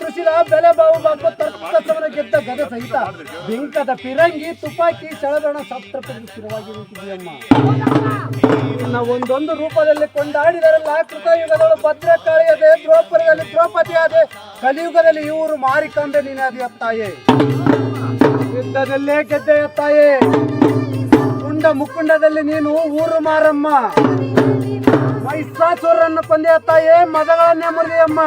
ತೃಶಿಲ ಬೆಲೆ ಬಾವು ಬಾಬು ತರ್ಕಸವನ ಗೆದ್ದ ಗದೆ ಸಹಿತ ಬಿಂಕದ ಪಿರಂಗಿ, ತುಪಾಕಿ ಸೆಳಗಣ ಶಸ್ತ್ರಪತಿ ಶುರುವಾಗಿ ನಿಂತಿದೆಯಮ್ಮ ಇನ್ನ ಒಂದೊಂದು ರೂಪದಲ್ಲಿ ಕೊಂಡಾಡಿದರಲ್ಲ ಕೃತಯುಗದಳು ಭದ್ರಕಾಳಿಯದೆ ದ್ರೌಪದದಲ್ಲಿ ದ್ರೌಪದಿಯಾದೆ, ಕಲಿಯುಗದಲ್ಲಿ ಇವರು ಮಾರಿಕೊಂಡೆ ನೀನಾದೆಯ ತಾಯೇ. ಯುದ್ಧದಲ್ಲೇ ಗೆದ್ದೆ ತಾಯೇ. ಕುಂಡ ಮುಕುಂಡದಲ್ಲಿ ನೀನು ಊರು ಮಾರಮ್ಮ. ಮೈಸಾಸುರನ್ನು ಪಂದ್ಯ ತಾಯೇ, ಮದಗಳನ್ನೇ ಮುರಿದೆಯಮ್ಮ.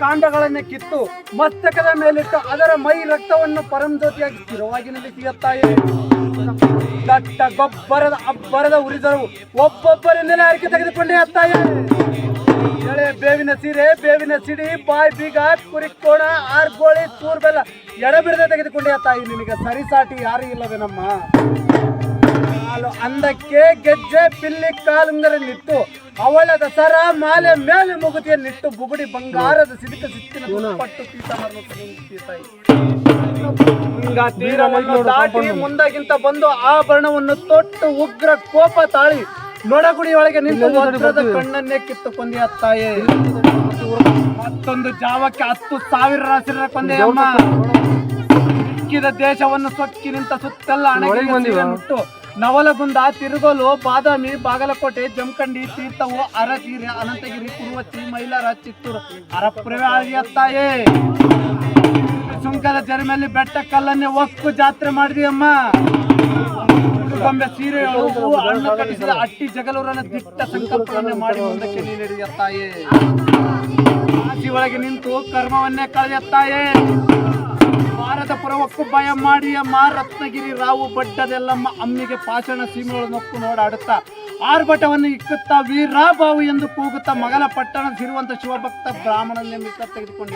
ಕಾಂಡಗಳನ್ನು ಕಿತ್ತು ಮಸ್ತಕದ ಮೇಲಿಟ್ಟು ಅದರ ಮೈ ರಕ್ತವನ್ನು ಪರಂಜ್ಯೋತಿಯಾಗಿ ಸ್ಥಿರವಾಗಿ ನಿಲ್ಲಿಸಿಯ ಇದೆ ದಟ್ಟ ಗೊಬ್ಬರದ ಅಬ್ಬರದ ಉರಿದರು ಒಬ್ಬೊಬ್ಬರಿಂದಲೇ ಅರಿಕೆ ತೆಗೆದುಕೊಂಡೇ ತಾಯೇ ಎಳೆ ಬೇವಿನ ಸೀರೆ, ಬೇವಿನ ಸಿಡಿ, ಬಾಯ್ ಬೀಗ, ಕುರಿಕೋಣ, ಆರ್ಗೋಳಿ, ತೂರ್ಬೆಲ್ಲ ಎಡಬಿಡದೆ ತೆಗೆದುಕೊಂಡೆ ತಾಯಿ ನಿನಗೆ ಸರಿಸಾಟಿ ಯಾರು ಇಲ್ಲವೇನಮ್ಮ ಕಾಲು ಅಂದಕ್ಕೆ ಗೆಜ್ಜೆ ಪಿಲ್ಲಿ ಕಾಲುಂಗರ ನಿತ್ತು ಅವಳ ದಸರಾ ಮಾಲೆ ಮೇಲೆ ಮುಗುತಿಯನ್ನಿಟ್ಟು ಬುಗುಡಿ ಬಂಗಾರದ ಸಿದಿಕ ಸಿಕ್ಕಿನ ಪಟ್ಟು ಹಿಂಗ ತೀರವನ್ನು ದಾಟಿ ಮುಂದಾಗಿಂತ ಬಂದು ಆಭರಣವನ್ನು ತೊಟ್ಟು ಉಗ್ರ ಕೋಪ ತಾಳಿ ನೊಡಗುಡಿಯೊಳಗೆ ನಿಂತು ವಜ್ರದ ಕಣ್ಣನ್ನೇ ಕಿತ್ತು ಕೊಂದೆಯ ತಾಯೇ. ಮತ್ತೊಂದು ಜಾವಕ್ಕೆ ಹತ್ತು ಸಾವಿರ ರಾಸಿರ ಕೊಂದೆಯಮ್ಮ ಸಿಕ್ಕಿದ ದೇಶವನ್ನು ಸೊಕ್ಕಿ ನಿಂತ ಸುತ್ತೆಲ್ಲ ಅಣಗಿಟ್ಟು ನವಲಗುಂದ, ತಿರುಗೋಲು, ಬಾದಾಮಿ, ಬಾಗಲಕೋಟೆ, ಜಮಖಂಡಿ, ತೀರ್ಥವು ಅರಗಿರಿ ಅನಂತಗಿರಿ, ಕುರುವತ್ತಿ, ಮೈಲಾರ, ಚಿತ್ತೂರು. ಅರಪುರವೇ ಸುಂಕದ ಜರಿಮೆಯಲ್ಲಿ ಬೆಟ್ಟ ಕಲ್ಲನ್ನೇ ಒಕ್ಕು ಜಾತ್ರೆ ಮಾಡಿದೆಯಮ್ಮ ಗೊಂಬೆ ಸೀರೆ ಅಣ್ಣ ಕಟ್ಟಿಸಿದ ಅಟ್ಟಿ ಜಗಲೂರನ್ನ ದಿಟ್ಟ ಸಂಕಲ್ಪವನ್ನೇ ಮಾಡಿ ಮುಂದಕ್ಕೆ ನೀಡಿದ ತಾಯೇ ಆಸಿ ಒಳಗೆ ನಿಂತು ಕರ್ಮವನ್ನೇ ಕಳೆದ ತಾಯೇ ಭಾರತಪುರ ಒಕ್ಕು ಭಯ ಮಾಡಿ ಅಮ್ಮ ರತ್ನಗಿರಿ ರಾವು ಬಡ್ಡದೆಲ್ಲಮ್ಮ ಅಮ್ಮಿಗೆ ಪಾಷಾಣ ಸೀಮೆಗಳು ನೊಕ್ಕು ನೋಡಾಡುತ್ತಾ. ಆರ್ಭಟವನ್ನು ಇಕ್ಕುತ್ತಾ ವೀರಾಬಾವು ಎಂದು ಕೂಗುತ್ತಾ ಮಗಲ ಪಟ್ಟಣ ಸಿರುವಂತ ಶಿವಭಕ್ತ ಬ್ರಾಹ್ಮಣನ್ನೇ ಮಿತ್ರ ತೆಗೆದುಕೊಂಡು